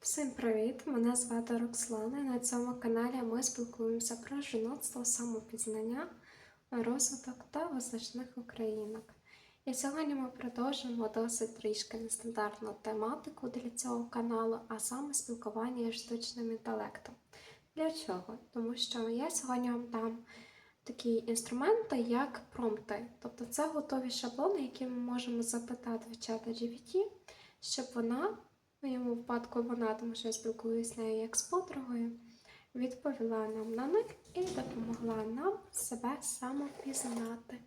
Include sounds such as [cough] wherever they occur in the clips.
Всім привіт! Мене звати Рокслана. На цьому каналі ми спілкуємося про жіноцтво, самопізнання, розвиток та визначних українок. І сьогодні ми продовжимо досить трішки нестандартну тематику для цього каналу, а саме спілкування із штучним інтелектом. Для чого? Тому що я сьогодні вам дам такі інструменти, як промпти. Тобто це готові шаблони, які ми можемо запитати в чата GPT, щоб вона в моєму випадку вона, тому що я спілкуюся з нею як з подругою, відповіла нам на них і допомогла нам себе самопізнати.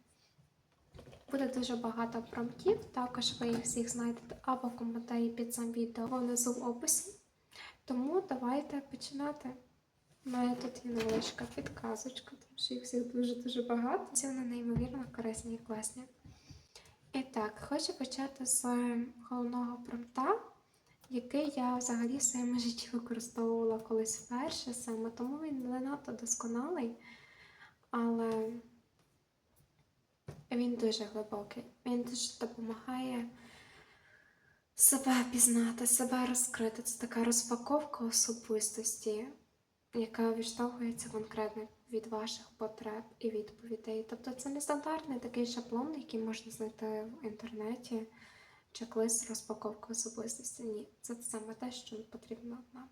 Буде дуже багато промптів, також ви їх всіх знайдете або в коментарі під цим відео, внизу в описі. Тому давайте починати. У мене тут є невеличка підказочка, тому що їх всіх дуже-дуже багато. Ці вони неймовірно корисні і класні. І так, хочу почати з головного промпта який я взагалі в своєму житті використовувала колись вперше саме, тому він не надто досконалий, але він дуже глибокий. Він дуже допомагає себе пізнати, себе розкрити. Це така розпаковка особистості, яка відштовхується конкретно від ваших потреб і відповідей. Тобто це не стандартний такий шаблон, який можна знайти в інтернеті чек-лист розпаковки особистості. Ні, це саме те, що потрібно нам.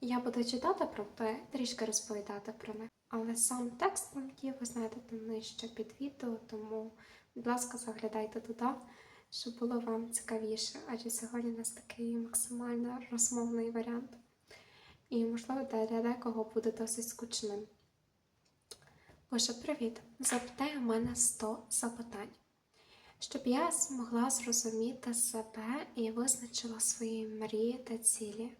Я буду читати про те, трішки розповідати про них. Але сам текст пунктів ви знайдете нижче під відео, тому, будь ласка, заглядайте туди, щоб було вам цікавіше, адже сьогодні у нас такий максимально розмовний варіант. І, можливо, для декого буде досить скучним. Боже, привіт! Запитай у мене 100 запитань щоб я змогла зрозуміти себе і визначила свої мрії та цілі,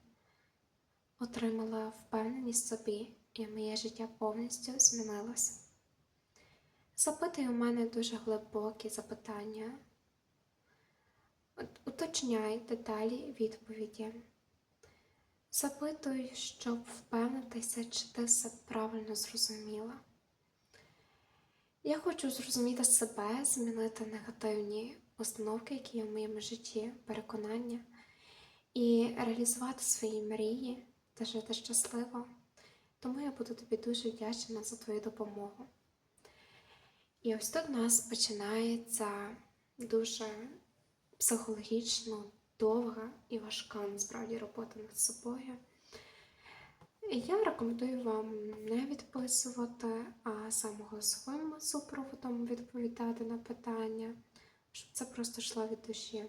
отримала впевненість собі, і моє життя повністю змінилося. Запитуй у мене дуже глибокі запитання, уточняй деталі відповіді. Запитуй, щоб впевнитися, чи ти все правильно зрозуміла. Я хочу зрозуміти себе, змінити негативні установки, які є в моєму житті, переконання, і реалізувати свої мрії та жити щасливо. Тому я буду тобі дуже вдячна за твою допомогу. І ось тут у нас починається дуже психологічно довга і важка насправді робота над собою. Я рекомендую вам не відписувати, а саме голосовим супроводом відповідати на питання, щоб це просто йшло від душі.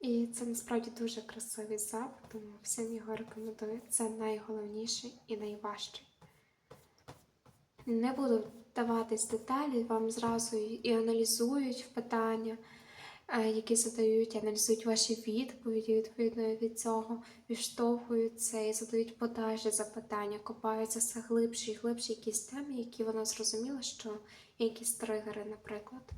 І це насправді дуже красивий запит, тому всім його рекомендую. Це найголовніший і найважчий. Не буду вдаватись деталі, вам зразу і аналізують питання. Е, які задають, аналізують ваші відповіді, відповідно від цього відштовхуються і задають подальші запитання, копаються все глибші і глибші якісь теми, які вона зрозуміла, що якісь тригери, наприклад.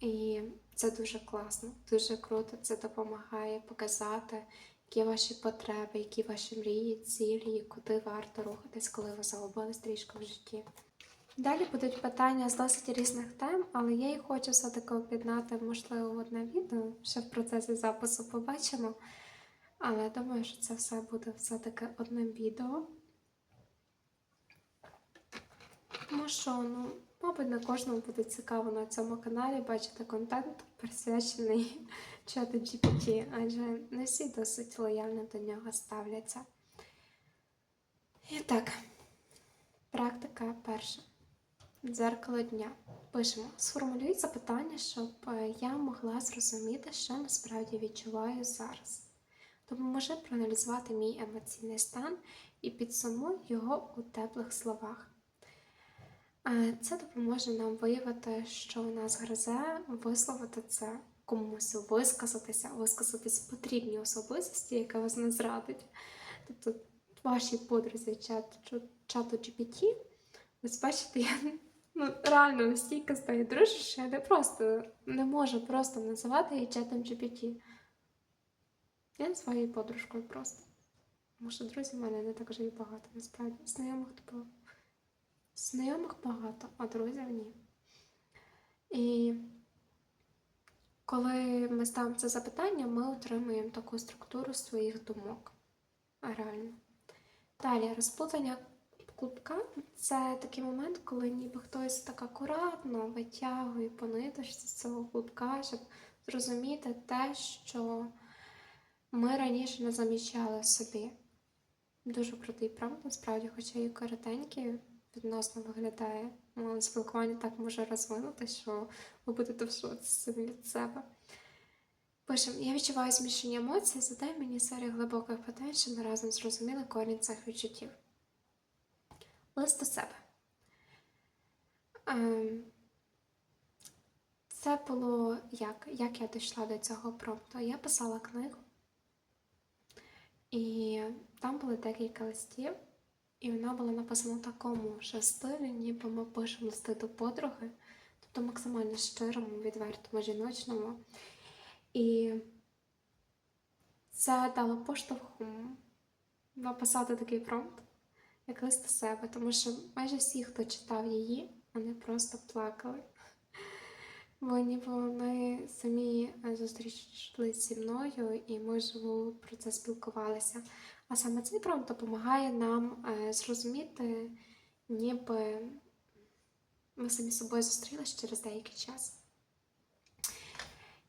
І це дуже класно, дуже круто. Це допомагає показати, які ваші потреби, які ваші мрії, цілі, куди варто рухатись, коли ви загубились трішки в житті. Далі будуть питання з досить різних тем, але я їх хочу все-таки об'єднати, можливо, в одне відео, ще в процесі запису побачимо. Але думаю, що це все буде все-таки одним відео. Тому що, ну, мабуть, на кожному буде цікаво на цьому каналі бачити контент, присвячений [laughs] чату GPT, адже не всі досить лояльно до нього ставляться. І так, практика перша. Дзеркало дня. Пишемо. Сформулюй запитання, щоб е, я могла зрозуміти, що насправді відчуваю зараз. Допоможи проаналізувати мій емоційний стан і підсумуй його у теплих словах. Е, це допоможе нам виявити, що у нас гризе, висловити це комусь, висказатися, висказатись потрібній особистості, яка вас не зрадить. Тобто, вашій подрузі чату GPT, ви бачите, я ну, реально настільки стає дружу, що я не просто не можу просто називати її чатом GPT. Я називаю її подружкою просто. Тому що друзів в мене не так вже і багато, насправді. Знайомих типу. Знайомих багато, а друзів ні. І коли ми ставимо це запитання, ми отримуємо таку структуру своїх думок. реально. Далі, розплутання клубка це такий момент, коли ніби хтось так акуратно витягує по ниточці з цього клубка, щоб зрозуміти те, що ми раніше не замічали собі. Дуже крутий, правда, насправді, хоча і коротенький відносно виглядає. Але спілкування так може розвинути, що ви будете в шоці самі від себе. Пишемо, я відчуваю змішані емоції, задай мені серію глибоких питань, щоб ми разом зрозуміли корінь цих відчуттів. Лист до себе. Ем, Це було як? Як я дійшла до цього промпту? Я писала книгу, і там були декілька листів, і вона була написана в такому ж стилі, ніби ми пишемо листи до подруги, тобто максимально щирому, відвертому, жіночному. І це дало поштовху написати такий промпт, як лист до себе, тому що майже всі, хто читав її, вони просто плакали. Бо ніби вони самі е, зі мною і ми живо про це спілкувалися. А саме цей промпт допомагає нам е, зрозуміти, ніби ми самі з собою зустрілися через деякий час.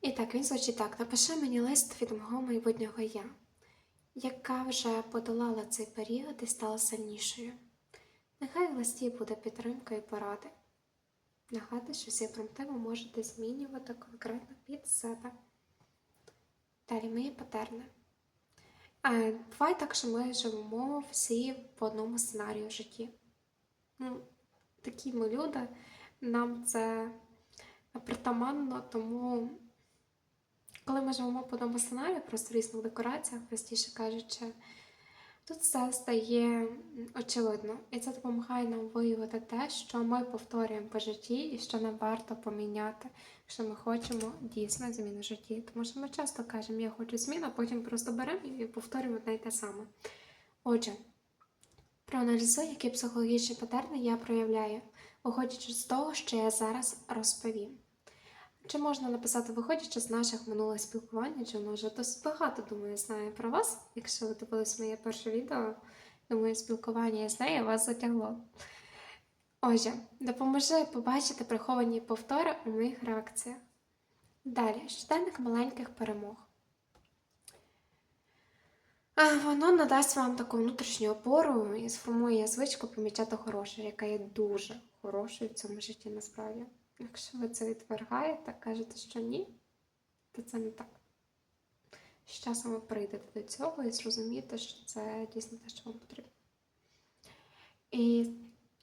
І так, він звучить так: напиши мені лист від мого майбутнього я, яка вже подолала цей період і стала сильнішою. Нехай в листі буде підтримка і поради. Нагадую, що всі промпти ви можете змінювати конкретно під себе. Далі мої патерни. Е, Буває так, що ми живемо всі по одному сценарію в житті. Ну, такі ми люди, нам це притаманно, тому коли ми живемо по одному сценарію, просто в різних декораціях, простіше кажучи, тут все стає очевидно. І це допомагає нам виявити те, що ми повторюємо по житті і що нам варто поміняти, якщо ми хочемо дійсно зміни в житті. Тому що ми часто кажемо, я хочу змін, а потім просто беремо і повторюємо одне й те саме. Отже, проаналізуй, які психологічні патерни я проявляю, виходячи з того, що я зараз розповім. Чи можна написати, виходячи з наших минулих спілкувань, чи воно вже досить багато, думаю, знає про вас. Якщо ви дивились моє перше відео, думаю, спілкування з нею вас затягло. Отже, допоможи побачити приховані повтори у моїх реакціях. Далі, щоденник маленьких перемог. Воно надасть вам таку внутрішню опору і сформує звичку помічати хороше, яка є дуже хорошою в цьому житті насправді. Якщо ви це відвергаєте, кажете, що ні, то це не так. З часом ви прийдете до цього і зрозумієте, що це дійсно те, що вам потрібно. І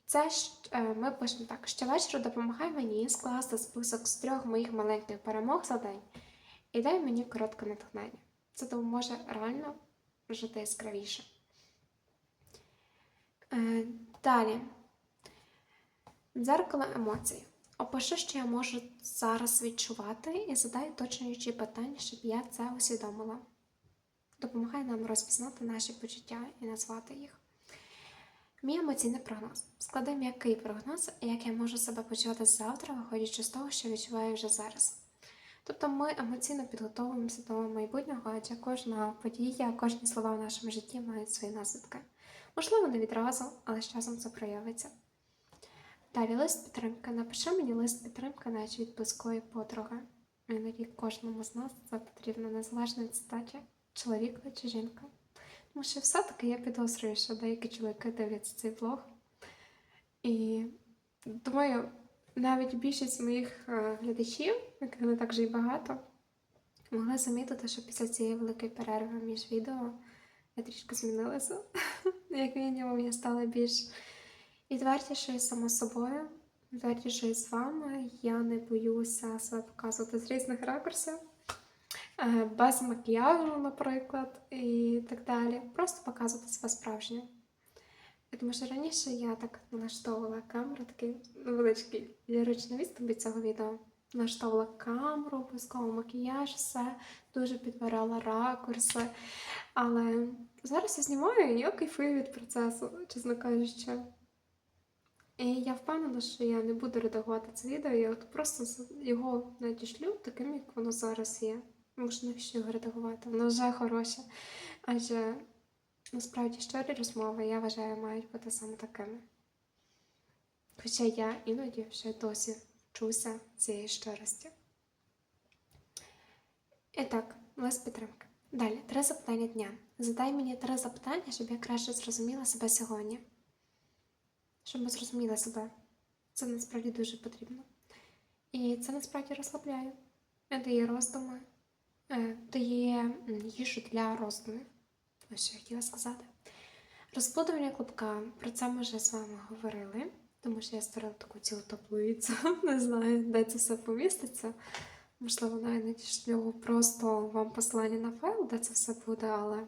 це ж е, ми пишемо так: щовечора допомагай мені скласти список з трьох моїх маленьких перемог за день і дай мені коротке натхнення. Це допоможе реально жити яскравіше. Е, Далі. Дзеркало емоцій. Опиши, що я можу зараз відчувати, і задай уточнюючі питання, щоб я це усвідомила. Допомагай нам розпізнати наші почуття і назвати їх. Мій емоційний прогноз. Склади м'який прогноз, як я можу себе почувати завтра, виходячи з того, що відчуваю вже зараз. Тобто ми емоційно підготовуємося до майбутнього, адже кожна подія, кожні слова в нашому житті мають свої наслідки. Можливо, не відразу, але з часом це проявиться. Далі лист підтримки. Напиши мені лист підтримки, наче від близької подруги. Іноді кожному з нас це потрібно незалежно від статі, чоловіка чи жінка. Тому що все-таки я підозрюю, що деякі чоловіки дивляться цей влог. І думаю, навіть більшість моїх е, глядачів, яких не так же й багато, могли замітити, що після цієї великої перерви між відео я трішки змінилася. [laughs] Як мінімум, я стала більш відвертішою сама собою, відвертішою з вами. Я не боюся себе показувати з різних ракурсів, е, без макіяжу, наприклад, і так далі. Просто показувати себе справжнє. Тому що раніше я так налаштовувала камеру, такий невеличкий ліричний відступ від цього відео. Налаштовувала камеру, обов'язково макіяж, все дуже підбирала ракурси. Але зараз я знімаю і я кайфую від процесу, чесно кажучи. І я впевнена, що я не буду редагувати це відео, я от просто його надішлю таким, як воно зараз є. Що навіщо його редагувати? Воно вже хороше. Адже насправді щирі розмови, я вважаю, мають бути саме такими. Хоча я іноді ще досі вчуся цієї щирості. І так, лист підтримки. Далі, три запитання дня. Задай мені три запитання, щоб я краще зрозуміла себе сьогодні. Щоб ми зрозуміли себе. Це насправді дуже потрібно. І це насправді розслабляє. Дає роздуми, е, дає їжу для роздумів. Ось що я хотіла сказати. Розплодування клубка. Про це ми вже з вами говорили, тому що я створила таку цілу таблицю. [laughs] Не знаю, де це все поміститься. Можливо, навіть надішлю просто вам посилання на файл, де це все буде, але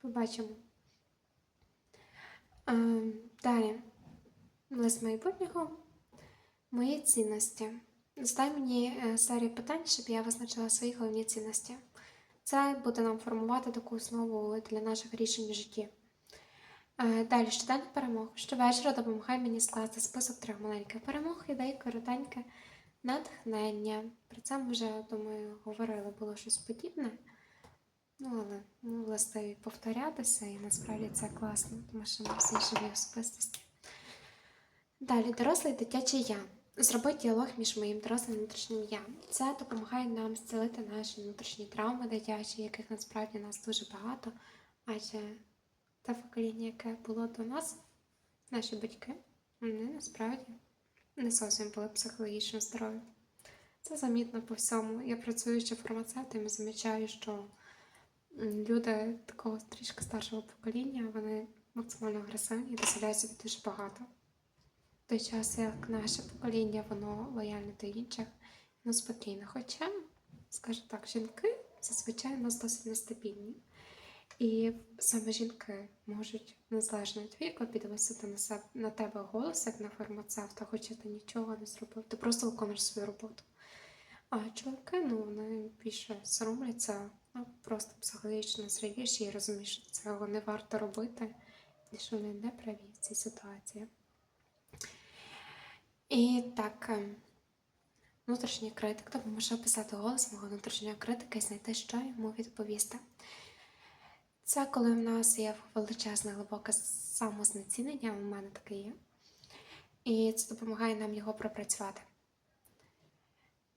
побачимо. Ем, Далі. Лист майбутнього. Мої цінності. Задай мені е, серію питань, щоб я визначила свої головні цінності. Це буде нам формувати таку основу для наших рішень в житті. Е, Далі щоденних перемог. Щовечора допомагай мені скласти список трьох маленьких перемог, ідей, коротеньке натхнення. Про це ми вже, думаю, говорили, було щось подібне. Ну, але ну, властиві повторятися, і насправді це класно, тому що ми всі живі особистості. Далі, дорослий дитячий я. Зроби діалог між моїм дорослим і внутрішнім я. Це допомагає нам зцілити наші внутрішні травми дитячі, яких насправді нас дуже багато. Адже те покоління, яке було до нас, наші батьки, вони насправді не зовсім були психологічно здорові. Це замітно по всьому. Я працюючи фармацевтом, і замічаю, що люди такого трішки старшого покоління, вони максимально агресивні і дозволяють собі дуже багато. Той час, як наше покоління, воно лояльне до інших, ну спокійно. Хоча, скажу так, жінки зазвичай у нас досить нестабільні. І саме жінки можуть незалежно від віку підвисити на себе на тебе голос, як на фармацевта, хоча ти нічого не зробив. Ти просто виконуєш свою роботу. А чоловіки, ну, вони більше соромляться, ну, просто психологічно зрівіші і розуміють, що цього не варто робити, і що вони не праві в цій ситуації. І так, ем, внутрішній критик допоможе описати голос мого внутрішнього критика і знайти, що йому відповісти. Це коли в нас є величезне глибоке самознецінення, у мене таке є. І це допомагає нам його пропрацювати.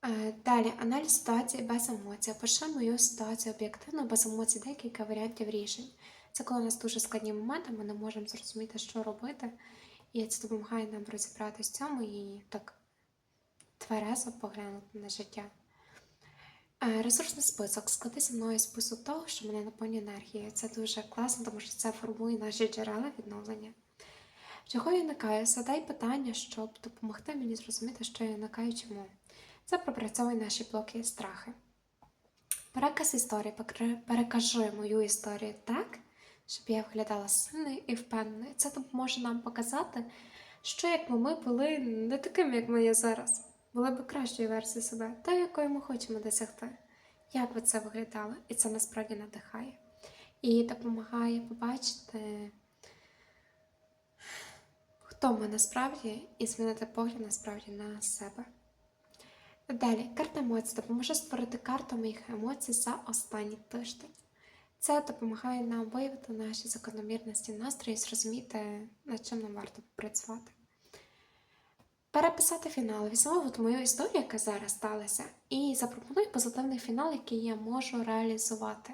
Е, Далі аналіз ситуації без емоцій. Опиши мою ситуацію об'єктивно, без емоцій, декілька варіантів рішень. Це коли у нас дуже складні моменти, ми не можемо зрозуміти, що робити. І це допомагає нам розібратися в цьому і так тверезо поглянути на життя. Е, Ресурсний список. Склади зі мною список того, що мене наповнює енергією. Це дуже класно, тому що це формує наші джерела відновлення. Чого я уникаю? Задай питання, щоб допомогти мені зрозуміти, що я уникаю чому. Це пропрацьовує наші блоки і страхи. Переказ історії. Перекажи мою історію так, щоб я виглядала сильною і впевненою. Це допоможе нам показати, що якби ми були не такими, як ми є зараз, були б кращою версією себе, та якою ми хочемо досягти. Як би це виглядало? І це насправді надихає. І допомагає побачити, хто ми насправді, і змінити погляд насправді на себе. Далі, карта емоцій допоможе створити карту моїх емоцій за останній тиждень. Це допомагає нам виявити наші закономірності настрої і зрозуміти, над чим нам варто працювати. Переписати фінал. Візьму от мою історію, яка зараз сталася, і запропоную позитивний фінал, який я можу реалізувати.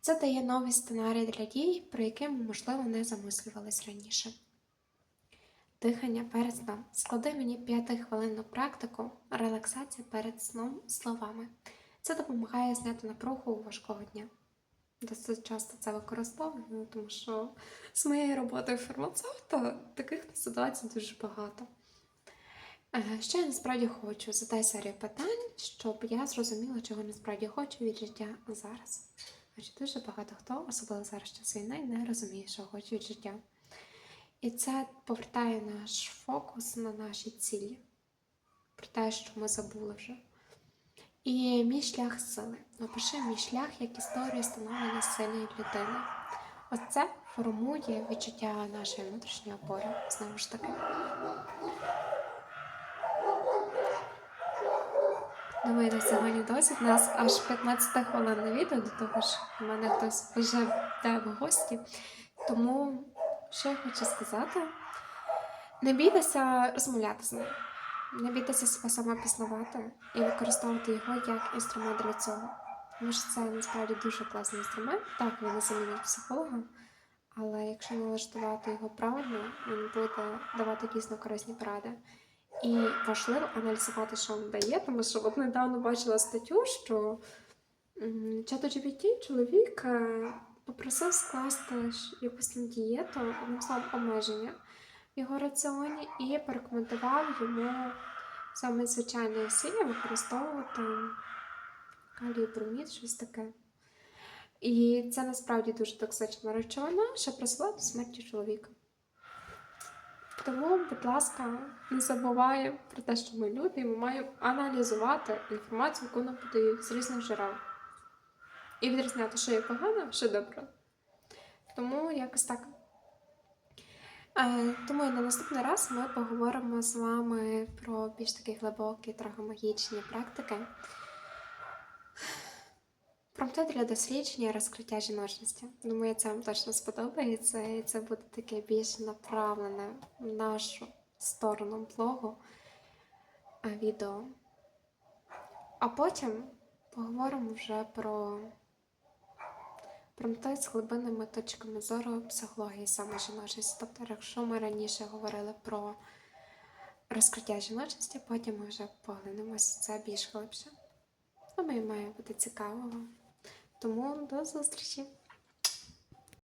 Це дає новий сценарій для дій, про які ми, можливо, не замислювались раніше. Дихання перед сном. Склади мені 5-хвилинну практику релаксації перед сном словами. Це допомагає зняти напругу важкого дня. Досить часто це використовую, тому що з моєю роботою фармацевта таких ситуацій дуже багато. Е, Що я насправді хочу? Задай серію питань, щоб я зрозуміла, чого насправді хочу від життя зараз. Адже дуже багато хто, особливо зараз час війни, не розуміє, що хоче від життя. І це повертає наш фокус на наші цілі, про те, що ми забули вже. І мій шлях сили. Опиши мій шлях як історію становлення сильної людини. Оце формує відчуття нашої внутрішньої опори. Знову ж таки. Думаю, на сьогодні досить. У нас аж 15 хвилин відео, до того ж, в мене хтось вже де ви гості. Тому, що я хочу сказати, не бійтеся розмовляти з ним. Не бійтеся себе самопізнавати і використовувати його як інструмент для цього. Тому що це насправді дуже класний інструмент. Так, він не замінить психолога, але якщо налаштувати його правильно, він буде давати дійсно корисні поради. І важливо аналізувати, що він дає, тому що от недавно бачила статтю, що ChatGPT чоловік е, попросив скласти якусь дієту, написав обмеження його раціоні і порекомендував йому саме звичайне насіння використовувати калій щось таке. І це насправді дуже токсична речовина, що призвела до смерті чоловіка. Тому, будь ласка, не забуваємо про те, що ми люди, і ми маємо аналізувати інформацію, яку нам подають з різних джерел. І відрізняти, що є погано, що добре. Тому якось так. Е, Тому на наступний раз ми поговоримо з вами про більш такі глибокі, трохи магічні практики. Про метод для дослідження і розкриття жіночності. Думаю, це вам точно сподобається, і це буде таке більш направлене в нашу сторону блогу е, відео. А потім поговоримо вже про, про з глибинними точками зору психології саме жіночості. Тобто, якщо ми раніше говорили про розкриття жіночості, потім ми вже поглинемося це більш глибше. Думаю, має бути цікаво. Тому до зустрічі!